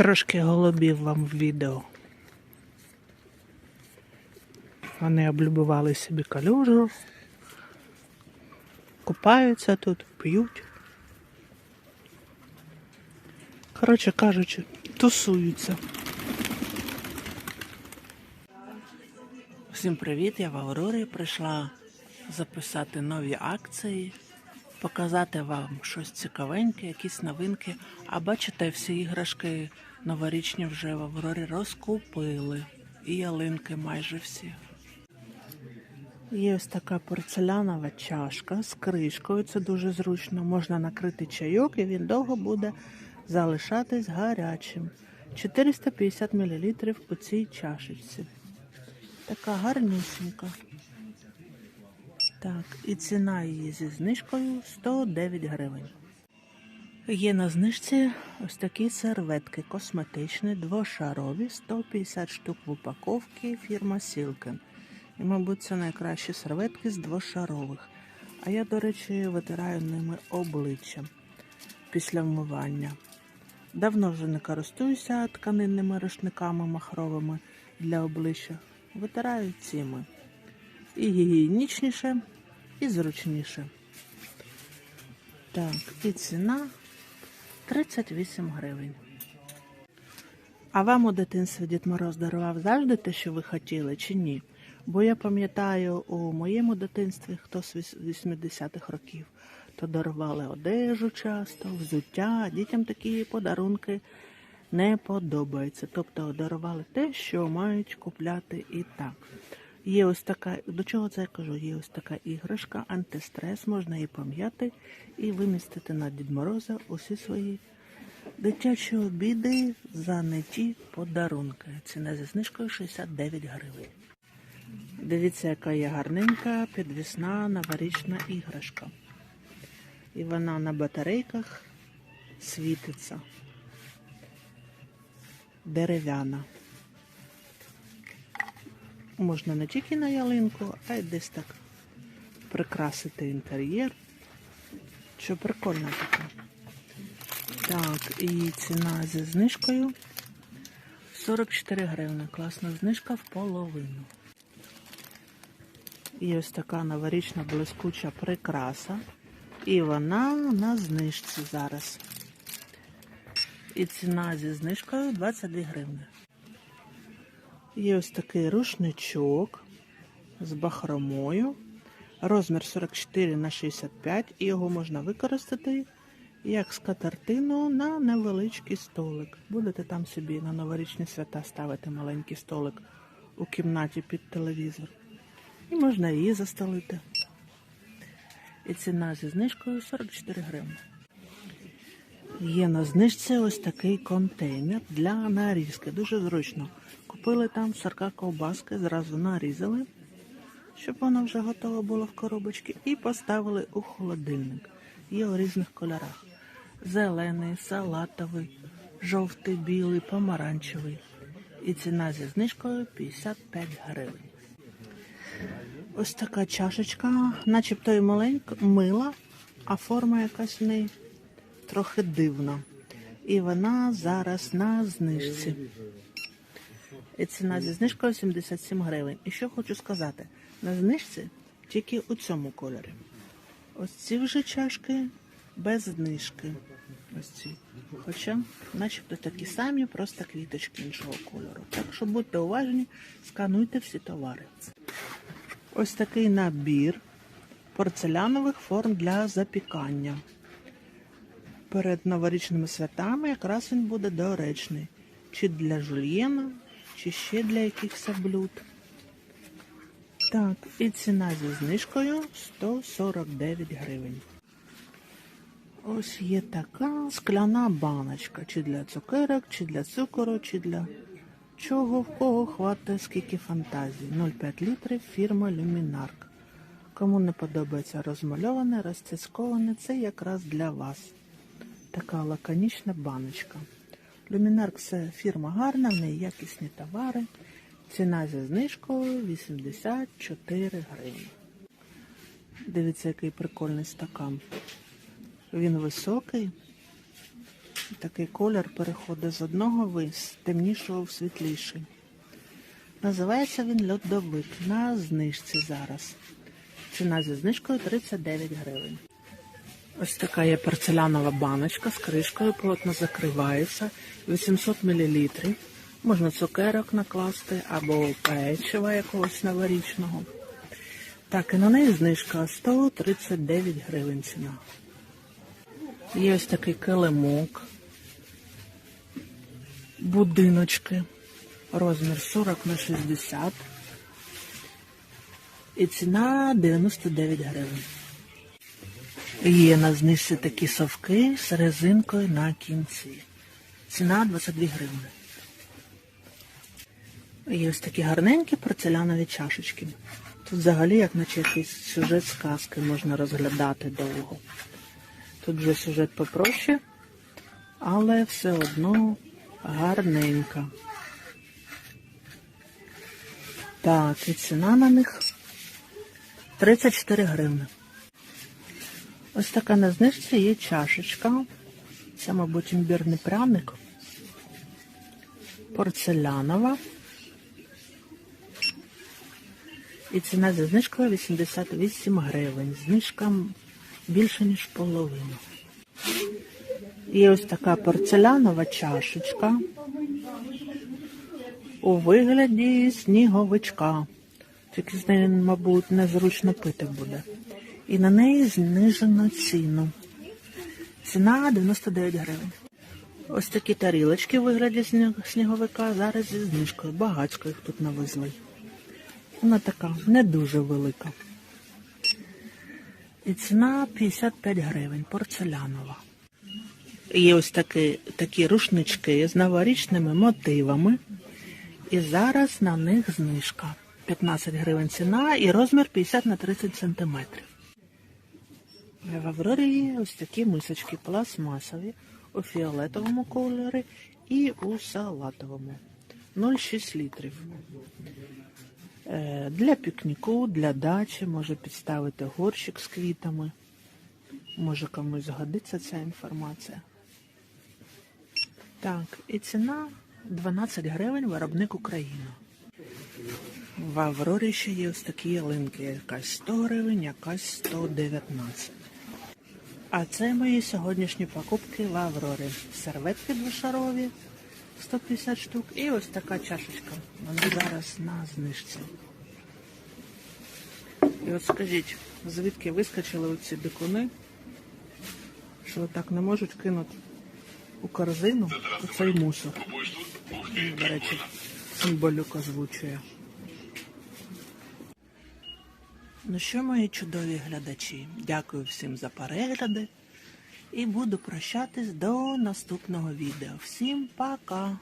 Трошки голубів вам в відео. Вони облюбували собі калюжу, купаються тут, п'ють. Коротше кажучи, тусуються. Всім привіт! Я в Аврорі прийшла записати нові акції, показати вам щось цікавеньке, якісь новинки. А бачите, всі іграшки новорічні вже в Аврорі розкупили. І ялинки майже всі. Є ось така порцелянова чашка з кришкою. Це дуже зручно. Можна накрити чайок і він довго буде залишатись гарячим. 450 мл у цій чашечці. Така гарнюсенька. Так, і ціна її зі знижкою 109 гривень. Є на знижці ось такі серветки косметичні, двошарові, 150 штук в упаковці, фірма Сілкен. І, мабуть, це найкращі серветки з двошарових. А я, до речі, витираю ними обличчя після вмивання. Давно вже не користуюся тканинними рушниками махровими для обличчя. Витираю цими. І гігієнічніше, і зручніше. Так, і ціна 38 гривень. А вам у дитинстві Дід Мороз дарував завжди те, що ви хотіли, чи ні? Бо я пам'ятаю, у моєму дитинстві, хто з 80-х років, то дарували одежу часто, взуття, дітям такі подарунки не подобаються. Тобто дарували те, що мають купляти і так. Є ось така, до чого це я кажу? Є ось така іграшка, антистрес, можна її пом'яти і вимістити на Дід Мороза усі свої дитячі обіди за не ті подарунки. Ціна зі знижкою 69 гривень. Дивіться, яка є гарненька підвісна новорічна іграшка. І вона на батарейках світиться. Дерев'яна. Можна не тільки на ялинку, а й десь так прикрасити інтер'єр. Що прикольно таке. Так, і ціна зі знижкою 44 гривни. Класна знижка в половину. І ось така новорічна блискуча прикраса. І вона на знижці зараз. І ціна зі знижкою 22 гривни. Є ось такий рушничок з бахромою. Розмір 44 на 65 і його можна використати як скатертину на невеличкий столик. Будете там собі на новорічні свята ставити маленький столик у кімнаті під телевізор. І можна її застолити. І ціна зі знижкою 44 гривні. Є на знижці ось такий контейнер для нарізки. Дуже зручно. Купили там 40 ковбаски, зразу нарізали, щоб воно вже готово було в коробочці, і поставили у холодильник. Є у різних кольорах: зелений, салатовий, жовтий, білий, помаранчевий. І ціна зі знижкою 55 гривень. Ось така чашечка, начебто і маленька, мила, а форма якась в неї трохи дивна. І вона зараз на знижці. І ціна зі знижкою 77 гривень. І що хочу сказати, на знижці тільки у цьому кольорі. Ось ці вже чашки без знижки. Ось ці. Хоча, начебто такі самі, просто квіточки іншого кольору. Так що будьте уважні, скануйте всі товари. Ось такий набір порцелянових форм для запікання. Перед новорічними святами якраз він буде доречний. Чи для жульєна, чи ще для якихось блюд. Так, і ціна зі знижкою 149 гривень. Ось є така скляна баночка, чи для цукерок, чи для цукору, чи для чого, в кого хватить, скільки фантазії. 0,5 літрів фірма Люмінарк. Кому не подобається розмальоване, розцяцьковане, це якраз для вас. Така лаконічна баночка. Люмінарк це фірма гарна, в неї якісні товари. Ціна зі знижкою 84 гривні. Дивіться, який прикольний стакан. Він високий, Такий колір переходить з одного з темнішого в світліший. Називається він льодовик на знижці зараз. Ціна зі знижкою 39 гривень. Ось така є порцелянова баночка з кришкою, плотно закривається, 800 мл. Можна цукерок накласти або печива якогось новорічного. Так, і на неї знижка 139 гривень ціна. Є ось такий килимок, будиночки, розмір 40 на 60 і ціна 99 гривень. Є на знижці такі совки з резинкою на кінці. Ціна 22 гривні. Є ось такі гарненькі порцелянові чашечки. Тут взагалі, як наче якийсь сюжет сказки можна розглядати довго. Тут вже сюжет попроще, але все одно гарненька. Так, і ціна на них 34 гривни. Ось така на знижці є чашечка. Це, мабуть, імбірний пряник. Порцелянова. І ціна за знижкою 88 гривень. Знижка більше, ніж половину. Є ось така порцелянова чашечка у вигляді сніговичка. Тільки з нею, мабуть, незручно пити буде. І на неї знижено ціну. Ціна 99 гривень. Ось такі тарілочки у вигляді сніговика зараз зі знижкою. Багацько їх тут навезли. Вона така не дуже велика. І ціна 55 гривень, порцелянова. Є ось такі, такі рушнички з новорічними мотивами. І зараз на них знижка. 15 гривень ціна і розмір 50 на 30 сантиметрів. В Аврорі ось такі мисочки пластмасові у фіолетовому кольорі і у салатовому. 0,6 літрів. Е, Для пікніку, для дачі, може підставити горщик з квітами. Може комусь згодиться ця інформація. Так, і ціна 12 гривень виробник Україна. В Аврорі ще є ось такі ялинки. Якась 100 гривень, якась 119. А це мої сьогоднішні покупки в Аврорі. Серветки двошарові 150 штук і ось така чашечка. Вона зараз на знижці. І от скажіть, звідки вискочили оці дикуни, що так не можуть кинути у корзину оцей мусор. До речі, символюк озвучує. Ну що, мої чудові глядачі, дякую всім за перегляди і буду прощатись до наступного відео. Всім пока!